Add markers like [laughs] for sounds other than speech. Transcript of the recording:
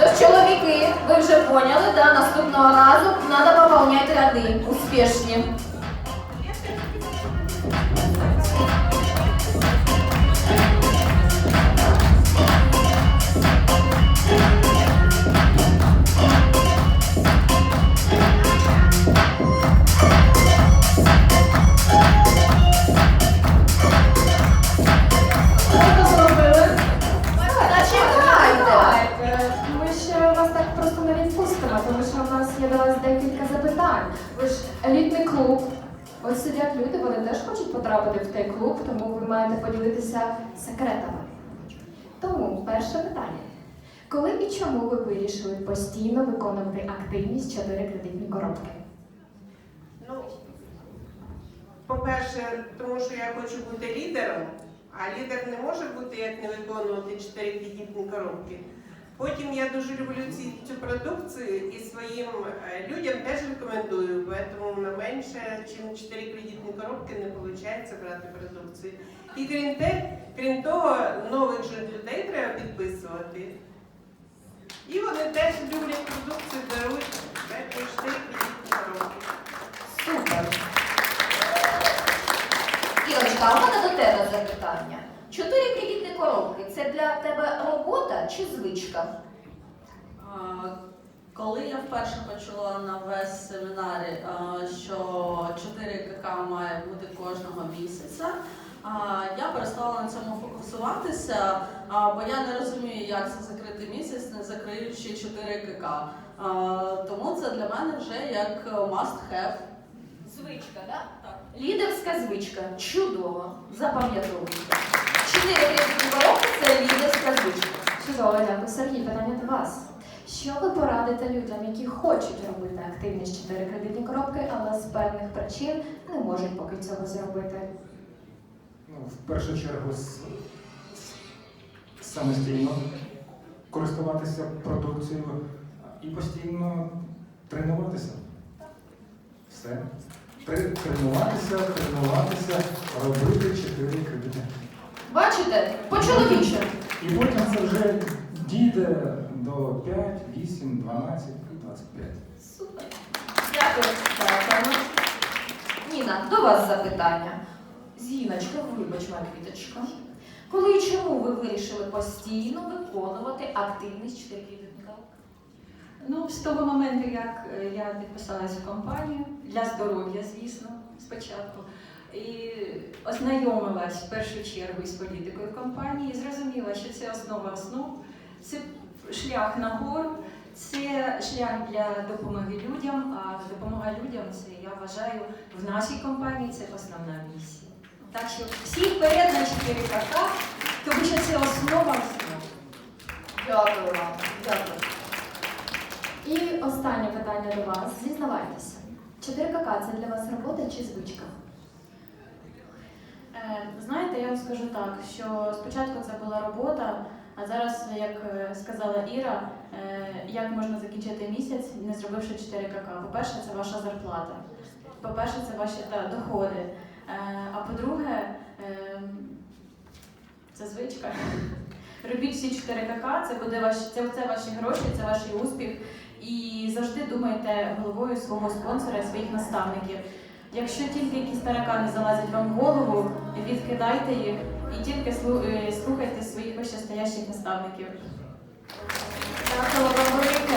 Тож, чоловіки, ви вже поняли, да? наступного разу треба поповняти ряди. Успішні. Не тому що в нас є до вас декілька запитань. Ви ж елітний клуб. Ось сидять люди, вони теж хочуть потрапити в той клуб, тому ви маєте поділитися секретами. Тому перше питання. Коли і чому ви вирішили постійно виконувати активність 4 кредитні коробки? Ну, по-перше, тому що я хочу бути лідером, а лідер не може бути як не виконувати чотири кредитні коробки. Потім я дуже люблю цю продукцію і своїм е, людям теж рекомендую, тому на менше, ніж 4 кредитні коробки не виходить брати продукцію. І крім, те, крім того, нових же людей треба підписувати. І вони теж люблять продукцію, беруть 4 кредитні коробки. Супер. Ірочка, а в мене до тебе запитання. Чотири кредитні коробки це для тебе робота чи звичка? Коли я вперше почула на весь семінарі, що 4 КК має бути кожного місяця, я перестала на цьому фокусуватися, бо я не розумію, як це закрити місяць, не закриючи 4 КК. Тому це для мене вже як must have. Звичка, так? Так. Лідерська звичка. Чудово. Запам'ятовуйте. Чотири кредитні коробки це лідерська звичка. Чудово, дякую. Сергій, питання до вас. Що ви порадите людям, які хочуть робити активність 4 кредитні коробки, але з певних причин не можуть поки цього зробити? Ну, в першу чергу с- самостійно користуватися продукцією і постійно тренуватися. Все. Тре- Тренуватися, тренуватися, робити 4 кредити. Бачите? По-чоловіче. І потім це вже дійде до 5, 8, 12 і 25. Супер. Дякую. Ніна, до вас запитання. Зіночка, вибач, моя квіточка. Коли і чому ви вирішили постійно виконувати активність 4 кредитні? Ну, з того моменту, як е, я підписалась в компанію для здоров'я, звісно, спочатку, і ознайомилась в першу чергу із політикою компанії, і зрозуміла, що це основа основ, це шлях нагору, це шлях для допомоги людям. А допомога людям це я вважаю в нашій компанії це основна місія. Так що всі вперед на 4 КК, тому що це основа основ. Дякую вам. Дякую. І останнє питання до вас. Зізнавайтеся. 4 КК це для вас робота чи звичка? Е, Знаєте, я вам скажу так, що спочатку це була робота, а зараз, як е, сказала Іра, е, як можна закінчити місяць, не зробивши 4 КК? По-перше, це ваша зарплата. По-перше, це ваші та, доходи. А по-друге, це звичка. [laughs] Робіть всі 4 КК, це буде ваші, це, це ваші гроші, це ваш успіх. І завжди думайте головою свого спонсора і своїх наставників. Якщо тільки якісь таракани залазять вам в голову, відкидайте їх і тільки е, слухайте своїх вищестоящих наставників. Дякую вам велике.